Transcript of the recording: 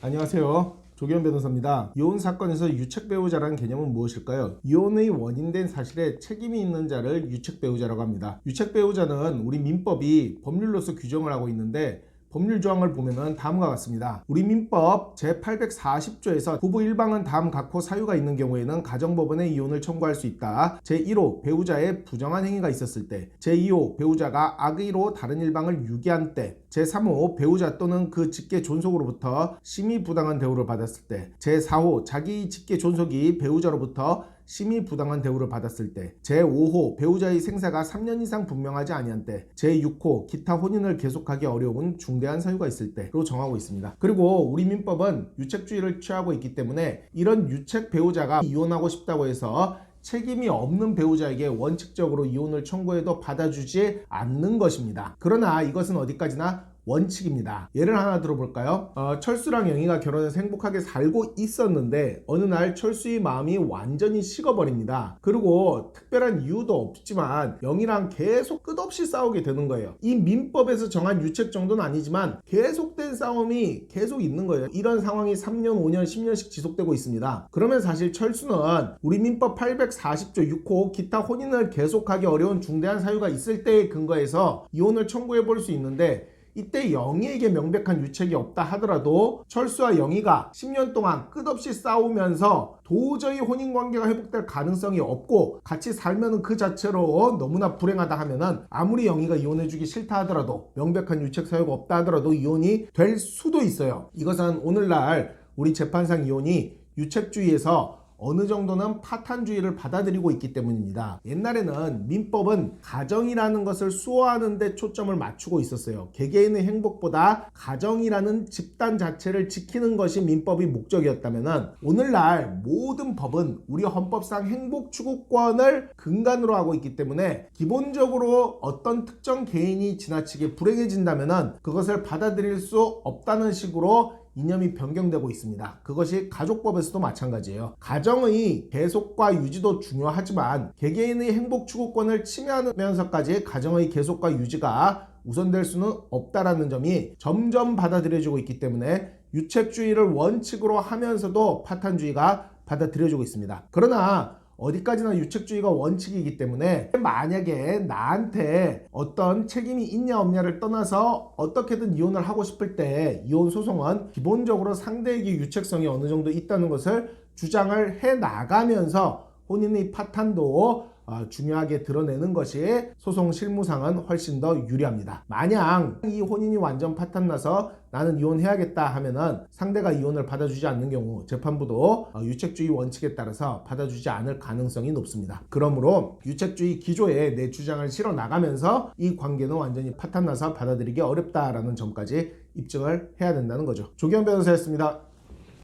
안녕하세요. 조기현 변호사입니다. 이혼 사건에서 유책 배우자라는 개념은 무엇일까요? 이혼의 원인된 사실에 책임이 있는 자를 유책 배우자라고 합니다. 유책 배우자는 우리 민법이 법률로서 규정을 하고 있는데 법률 조항을 보면은 다음과 같습니다. 우리 민법 제840조에서 부부 일방은 다음 각호 사유가 있는 경우에는 가정법원에 이혼을 청구할 수 있다. 제1호 배우자의 부정한 행위가 있었을 때, 제2호 배우자가 악의로 다른 일방을 유기한 때, 제3호 배우자 또는 그 직계 존속으로부터 심의 부당한 대우를 받았을 때, 제4호 자기 직계 존속이 배우자로부터 심의 부당한 대우를 받았을 때, 제5호 배우자의 생사가 3년 이상 분명하지 아니한 때, 제6호 기타 혼인을 계속하기 어려운 중대한 사유가 있을 때로 정하고 있습니다. 그리고 우리 민법은 유책주의를 취하고 있기 때문에 이런 유책 배우자가 이혼하고 싶다고 해서 책임이 없는 배우자에게 원칙적으로 이혼을 청구해도 받아주지 않는 것입니다. 그러나 이것은 어디까지나 원칙입니다. 예를 하나 들어볼까요? 어, 철수랑 영희가 결혼해서 행복하게 살고 있었는데 어느 날 철수의 마음이 완전히 식어버립니다. 그리고 특별한 이유도 없지만 영희랑 계속 끝없이 싸우게 되는 거예요. 이 민법에서 정한 유책 정도는 아니지만 계속된 싸움이 계속 있는 거예요. 이런 상황이 3년, 5년, 10년씩 지속되고 있습니다. 그러면 사실 철수는 우리 민법 840조 6호 기타 혼인을 계속하기 어려운 중대한 사유가 있을 때에 근거해서 이혼을 청구해 볼 수 있는데 이때 영희에게 명백한 유책이 없다 하더라도 철수와 영희가 10년 동안 끝없이 싸우면서 도저히 혼인 관계가 회복될 가능성이 없고 같이 살면은 그 자체로 너무나 불행하다 하면은 아무리 영희가 이혼해주기 싫다 하더라도 명백한 유책 사유가 없다 하더라도 이혼이 될 수도 있어요. 이것은 오늘날 우리 재판상 이혼이 유책주의에서 어느 정도는 파탄주의를 받아들이고 있기 때문입니다. 옛날에는 민법은 가정이라는 것을 수호하는 데 초점을 맞추고 있었어요. 개개인의 행복보다 가정이라는 집단 자체를 지키는 것이 민법의 목적이었다면 오늘날 모든 법은 우리 헌법상 행복 추구권을 근간으로 하고 있기 때문에 기본적으로 어떤 특정 개인이 지나치게 불행해진다면 그것을 받아들일 수 없다는 식으로 이념이 변경되고 있습니다. 그것이 가족법에서도 마찬가지예요. 가정의 계속과 유지도 중요하지만 개개인의 행복 추구권을 침해하면서까지 가정의 계속과 유지가 우선될 수는 없다라는 점이 점점 받아들여지고 있기 때문에 유책주의를 원칙으로 하면서도 파탄주의가 받아들여지고 있습니다. 그러나 어디까지나 유책주의가 원칙이기 때문에 만약에 나한테 어떤 책임이 있냐 없냐를 떠나서 어떻게든 이혼을 하고 싶을 때 이혼 소송은 기본적으로 상대에게 유책성이 어느 정도 있다는 것을 주장을 해 나가면서 혼인의 파탄도 어, 중요하게 드러내는 것이 소송 실무상은 훨씬 더 유리합니다. 만약 이 혼인이 완전 파탄나서 나는 이혼해야겠다 하면은 상대가 이혼을 받아주지 않는 경우 재판부도 어, 유책주의 원칙에 따라서 받아주지 않을 가능성이 높습니다. 그러므로 유책주의 기조에 내 주장을 실어 나가면서 이 관계는 완전히 파탄나서 받아들이기 어렵다라는 점까지 입증을 해야 된다는 거죠. 조경 변호사였습니다.